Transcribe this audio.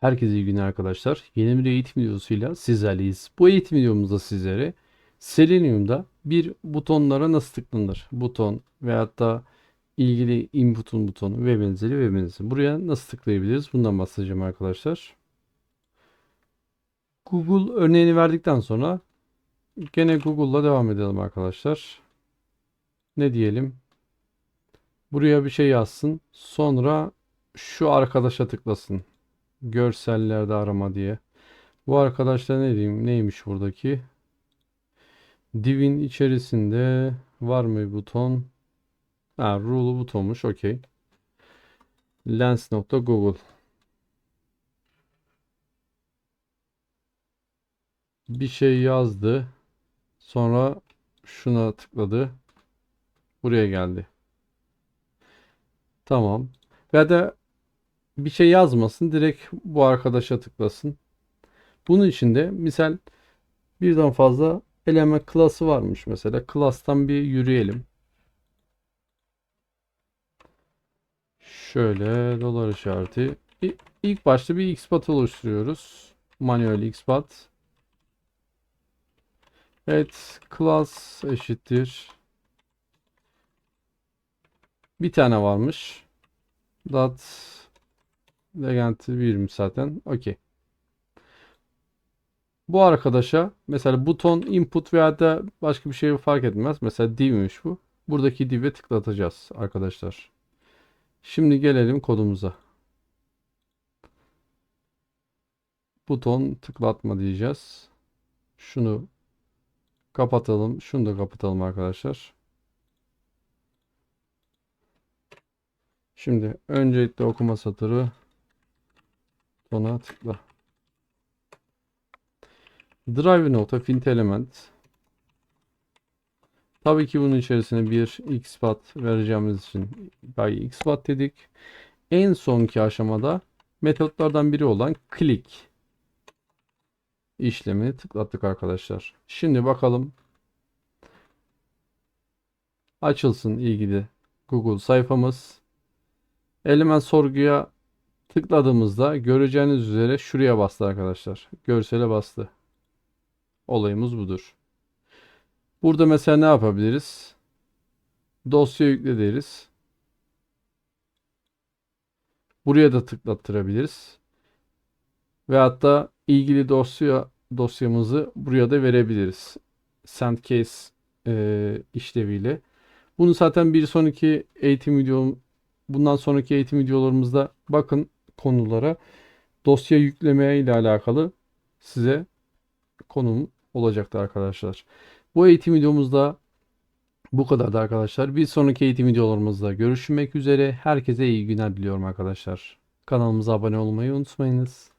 Herkese iyi günler arkadaşlar. Yeni bir eğitim videosuyla sizlerleyiz. Bu eğitim videomuzda sizlere Selenium'da bir butonlara nasıl tıklanır? Buton veyahut da ilgili input'un butonu ve benzeri ve benzeri. Buraya nasıl tıklayabiliriz? Bundan bahsedeceğim arkadaşlar. Google örneğini verdikten sonra gene Google'la devam edelim arkadaşlar. Ne diyelim? Buraya bir şey yazsın. Sonra şu arkadaşa tıklasın. Görsellerde arama diye. Bu arkadaşlar ne diyeyim? Neymiş buradaki? Divin içerisinde var mı buton? Ha, rule butonmuş. Okey. Lens.google Bir şey yazdı. Sonra şuna tıkladı. Buraya geldi. Tamam. Ve de bir şey yazmasın. Direkt bu arkadaşa tıklasın. Bunun için de misal birden fazla element klası varmış mesela. Class'tan bir yürüyelim. Şöyle dolar işareti. İlk başta bir xpath oluşturuyoruz. Manuel xpath. Evet, class eşittir. Bir tane varmış. Dot Legend 1'miş zaten. Okey. Bu arkadaşa mesela buton input veya da başka bir şey fark etmez. Mesela div'miş bu. Buradaki div'e tıklatacağız arkadaşlar. Şimdi gelelim kodumuza. Buton tıklatma diyeceğiz. Şunu kapatalım. Şunu da kapatalım arkadaşlar. Şimdi öncelikle okuma satırı sona tıkla. Drive nota fint element. Tabii ki bunun içerisine bir xpath vereceğimiz için by xpath dedik. En sonki aşamada metotlardan biri olan click işlemini tıklattık arkadaşlar. Şimdi bakalım açılsın ilgili Google sayfamız. Element sorguya tıkladığımızda göreceğiniz üzere şuraya bastı arkadaşlar. Görsele bastı. Olayımız budur. Burada mesela ne yapabiliriz? Dosya yükle deriz. Buraya da tıklattırabiliriz. Ve hatta ilgili dosya dosyamızı buraya da verebiliriz. Send case e, işleviyle. Bunu zaten bir sonraki eğitim videom bundan sonraki eğitim videolarımızda bakın konulara dosya yükleme ile alakalı size konum olacaktır arkadaşlar. Bu eğitim videomuzda bu kadardı arkadaşlar. Bir sonraki eğitim videolarımızda görüşmek üzere. Herkese iyi günler diliyorum arkadaşlar. Kanalımıza abone olmayı unutmayınız.